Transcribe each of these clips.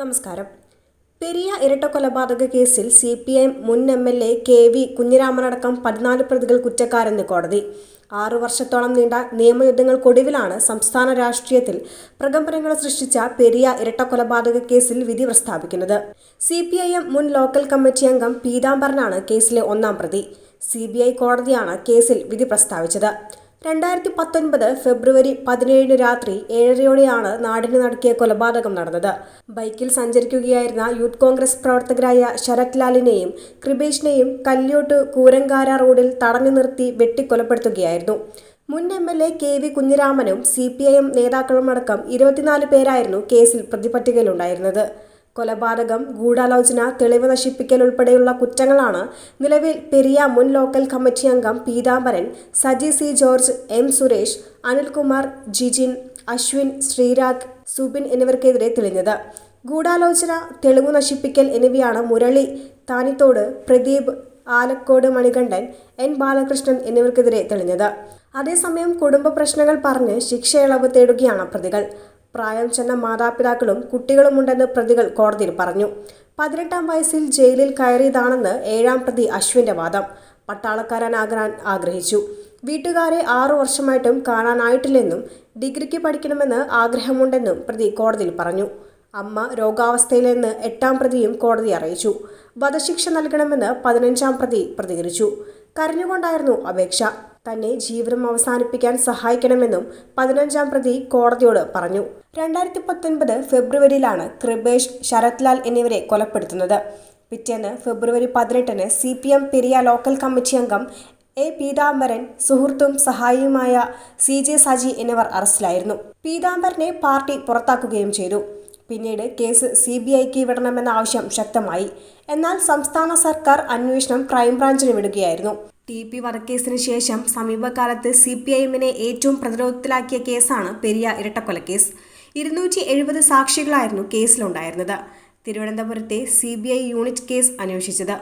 നമസ്കാരം. പെരിയ ഇരട്ടക്കൊലപാതക കേസിൽ സി പി ഐ മുൻ M L A K V കുഞ്ഞിരാമനടക്കം പതിനാല് പ്രതികൾ കുറ്റക്കാരെന്ന് കോടതി. ആറു വർഷത്തോളം നീണ്ട നിയമയുദ്ധങ്ങൾക്കൊടുവിലാണ് സംസ്ഥാന രാഷ്ട്രീയത്തിൽ പ്രകമ്പനങ്ങൾ സൃഷ്ടിച്ച പെരിയ ഇരട്ടക്കൊലപാതക കേസിൽ വിധി പ്രസ്താവിക്കുന്നത്. സി പി ഐ എം മുൻ ലോക്കൽ കമ്മിറ്റി അംഗം പീതാംബരനാണ് കേസിലെ ഒന്നാം പ്രതി. സി ബി ഐ കോടതിയാണ് കേസിൽ വിധി പ്രസ്താവിച്ചത്. രണ്ടായിരത്തി പത്തൊൻപത് ഫെബ്രുവരി പതിനേഴിന് രാത്രി ഏഴരയോടെയാണ് നാടിന് നടക്കിയ കൊലപാതകം നടന്നത്. ബൈക്കിൽ സഞ്ചരിക്കുകയായിരുന്ന യൂത്ത് കോൺഗ്രസ് പ്രവർത്തകരായ ശരത് ലാലിനെയും കൃപേഷിനെയും കല്ല്യോട്ട് കൂരങ്കാര റോഡിൽ തടഞ്ഞു നിർത്തി വെട്ടിക്കൊലപ്പെടുത്തുകയായിരുന്നു. മുൻ M L A K V കുഞ്ഞിരാമനും C P I M നേതാക്കളുമടക്കം ഇരുപത്തിനാല് പേരായിരുന്നു കേസിൽ പ്രതിപട്ടികയിലുണ്ടായിരുന്നത്. കൊലപാതകം ഗൂഢാലോചന തെളിവ് നശിപ്പിക്കൽ ഉൾപ്പെടെയുള്ള കുറ്റങ്ങളാണ് നിലവിൽ പെരിയ മുൻ ലോക്കൽ കമ്മിറ്റി അംഗം പീതാംബരൻ സജി സി ജോർജ് എം സുരേഷ് അനിൽകുമാർ ജിജിൻ അശ്വിൻ ശ്രീരാഗ് സുബിൻ എന്നിവർക്കെതിരെ തെളിഞ്ഞത്. ഗൂഢാലോചന തെളിവ് നശിപ്പിക്കൽ എന്നിവയാണ് മുരളി താനിത്തോട് പ്രദീപ് ആലക്കോട് മണികണ്ഠൻ എൻ ബാലകൃഷ്ണൻ എന്നിവർക്കെതിരെ തെളിഞ്ഞത്. അതേസമയം കുടുംബ പ്രശ്നങ്ങൾ പറഞ്ഞ് ശിക്ഷയിളവ് തേടുകയാണ് പ്രതികൾ. പ്രായം ചെന്ന മാതാപിതാക്കളും കുട്ടികളുമുണ്ടെന്ന് പ്രതികൾ കോടതിയിൽ പറഞ്ഞു. പതിനെട്ടാം വയസ്സിൽ ജയിലിൽ കയറിയതാണെന്ന് ഏഴാം പ്രതി അശ്വിന്റെ വാദം. പട്ടാളക്കാരനാകാൻ ആഗ്രഹിച്ചു. വീട്ടുകാരെ ആറു വർഷമായിട്ടും കാണാനായിട്ടില്ലെന്നും ഡിഗ്രിക്ക് പഠിക്കണമെന്ന് ആഗ്രഹമുണ്ടെന്നും പ്രതി കോടതിയിൽ പറഞ്ഞു. അമ്മ രോഗാവസ്ഥയിലെന്ന് എട്ടാം പ്രതിയും കോടതി അറിയിച്ചു. വധശിക്ഷ നൽകണമെന്ന് പതിനഞ്ചാം പ്രതി പ്രതികരിച്ചു. കരഞ്ഞുകൊണ്ടായിരുന്നു അപേക്ഷ. തന്നെ ജീവിതം അവസാനിപ്പിക്കാൻ സഹായിക്കണമെന്നും പതിനഞ്ചാം പ്രതി കോടതിയോട് പറഞ്ഞു. രണ്ടായിരത്തി പത്തൊൻപത് ഫെബ്രുവരിയിലാണ് കൃപേഷ് ശരത് ലാൽ എന്നിവരെ കൊലപ്പെടുത്തുന്നത്. പിറ്റേന്ന് ഫെബ്രുവരി പതിനെട്ടിന് C P M Periya local committee അംഗം എ പീതാംബരൻ സുഹൃത്തും സഹായിയുമായ സി ജെ സജി എന്നിവർ അറസ്റ്റിലായിരുന്നു. പീതാംബരനെ പാർട്ടി പുറത്താക്കുകയും ചെയ്തു. പിന്നീട് കേസ് സി ബി ഐക്ക് വിടണമെന്ന ആവശ്യം ശക്തമായി. എന്നാൽ സംസ്ഥാന സർക്കാർ അന്വേഷണം ക്രൈംബ്രാഞ്ചിന് വിടുകയായിരുന്നു. ടി പി വധക്കേസിന് ശേഷം സമീപകാലത്ത് സി പി ഐ എമ്മിനെ ഏറ്റവും പ്രതിരോധത്തിലാക്കിയ കേസാണ് പെരിയ ഇരട്ടക്കൊലക്കേസ് ഇരുന്നൂറ്റി എഴുപത് സാക്ഷികളായിരുന്നു കേസിലുണ്ടായിരുന്നത്. തിരുവനന്തപുരത്തെ C B I unit case അന്വേഷിച്ചത്.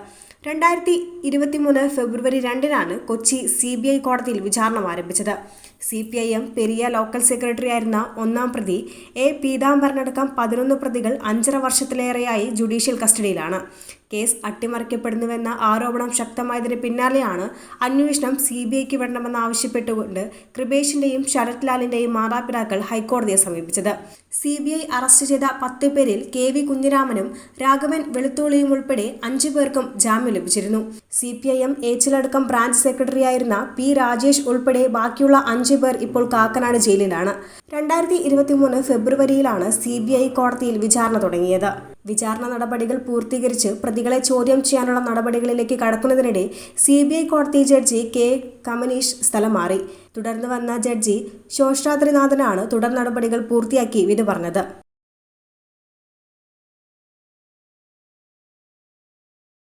രണ്ടായിരത്തി ഇരുപത്തിമൂന്ന് ഫെബ്രുവരി രണ്ടിനാണ് കൊച്ചി സി ബി ഐ കോടതിയിൽ വിചാരണ ആരംഭിച്ചത്. C P I M Periya local secretary ആയിരുന്ന ഒന്നാം പ്രതി എ പീതാംബരനടക്കം പതിനൊന്ന് പ്രതികൾ അഞ്ചര വർഷത്തിലേറെയായി ജുഡീഷ്യൽ കസ്റ്റഡിയിലാണ്. കേസ് അട്ടിമറിക്കപ്പെടുന്നുവെന്ന ആരോപണം ശക്തമായതിന് പിന്നാലെയാണ് അന്വേഷണം സി ബി ഐക്ക് വിടണമെന്ന് ആവശ്യപ്പെട്ടുകൊണ്ട് കൃപേഷിന്റെയും ശരത് ലാലിന്റെയും മാതാപിതാക്കൾ ഹൈക്കോടതിയെ സമീപിച്ചത്. സി ബി ഐ അറസ്റ്റ് ചെയ്ത പത്ത് പേരിൽ കെ വി കുഞ്ഞിരാമനും രാഘവൻ വെളുത്തോളിയും ഉൾപ്പെടെ അഞ്ചു പേർക്കും ജാമ്യം ലഭിച്ചിരുന്നു. സി പി ഐ എം ഏച്ചിലടക്കം ബ്രാഞ്ച് സെക്രട്ടറിയായിരുന്ന പി രാജേഷ് ഉൾപ്പെടെ ബാക്കിയുള്ള അഞ്ചു പേർ ഇപ്പോൾ കാക്കനാട് ജയിലിലാണ്. രണ്ടായിരത്തി ഇരുപത്തി മൂന്ന് ഫെബ്രുവരിയിലാണ് സി ബി ഐ കോടതിയിൽ വിചാരണ തുടങ്ങിയത്. വിചാരണ നടപടികൾ പൂർത്തീകരിച്ച് പ്രതികളെ ചോദ്യം ചെയ്യാനുള്ള നടപടികളിലേക്ക് കടക്കുന്നതിനിടെ സി ബി ഐ കോടതി ജഡ്ജി കെ കമനീഷ് സ്ഥലം മാറി. തുടർന്ന് വന്ന ജഡ്ജി ശോഷാദ്രിനാഥനാണ് തുടർ നടപടികൾ പൂർത്തിയാക്കി വിധി പറഞ്ഞത്.